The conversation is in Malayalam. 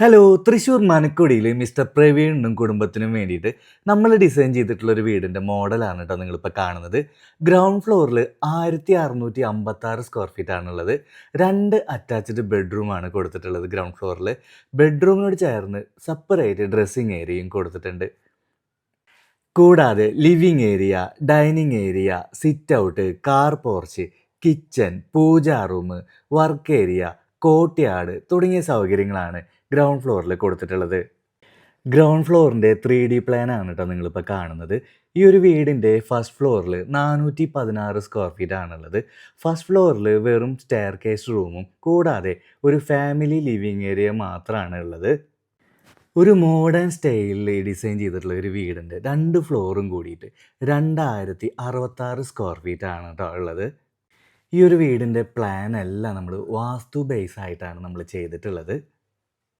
ഹലോ തൃശ്ശൂർ മനക്കുടിയിൽ മിസ്റ്റർ പ്രവീണിനും കുടുംബത്തിനും വേണ്ടിയിട്ട് നമ്മൾ ഡിസൈൻ ചെയ്തിട്ടുള്ള ഒരു വീടിന്റെ മോഡലാണ് കേട്ടോ നിങ്ങളിപ്പോൾ കാണുന്നത്. ഗ്രൗണ്ട് ഫ്ലോറിൽ ആയിരത്തി അറുന്നൂറ്റി അമ്പത്തി ആറ് സ്ക്വയർ ഫീറ്റ് ആണുള്ളത്. രണ്ട് അറ്റാച്ച്ഡ് ബെഡ്റൂമാണ് കൊടുത്തിട്ടുള്ളത് ഗ്രൗണ്ട് ഫ്ലോറിൽ ബെഡ്റൂമിനോട് ചേർന്ന് സെപ്പറേറ്റ് ഡ്രസ്സിങ് ഏരിയയും കൊടുത്തിട്ടുണ്ട്. കൂടാതെ living area dining area sit out car porch kitchen pooja room work area courtyard തുടങ്ങിയ സൗകര്യങ്ങളാണ് ഗ്രൗണ്ട് ഫ്ലോറിൽ കൊടുത്തിട്ടുള്ളത്. ഗ്രൗണ്ട് ഫ്ലോറിന്റെ ത്രീ ഡി പ്ലാൻ ആണ് കേട്ടോ നിങ്ങളിപ്പോൾ കാണുന്നത്. ഈ ഒരു വീടിന്റെ ഫസ്റ്റ് ഫ്ലോറിൽ നാനൂറ്റി പതിനാറ് സ്ക്വയർ ഫീറ്റ് ആണുള്ളത്. ഫസ്റ്റ് ഫ്ലോറിൽ വെറും സ്റ്റെയർ കേസ് റൂമും കൂടാതെ ഒരു ഫാമിലി ലിവിങ് ഏരിയ മാത്രമാണ് ഉള്ളത്. ഒരു മോഡേൺ സ്റ്റൈലിൽ ഡിസൈൻ ചെയ്തിട്ടുള്ള ഒരു വീടുണ്ട്. രണ്ട് ഫ്ലോറും കൂടിയിട്ട് രണ്ടായിരത്തി അറുപത്താറ് സ്ക്വയർ ഫീറ്റ് ആണ് കേട്ടോ ഉള്ളത്. ഈ ഒരു വീടിന്റെ പ്ലാൻ എല്ലാം നമ്മൾ വാസ്തു ബേസ് ആയിട്ടാണ് നമ്മൾ ചെയ്തിട്ടുള്ളത്.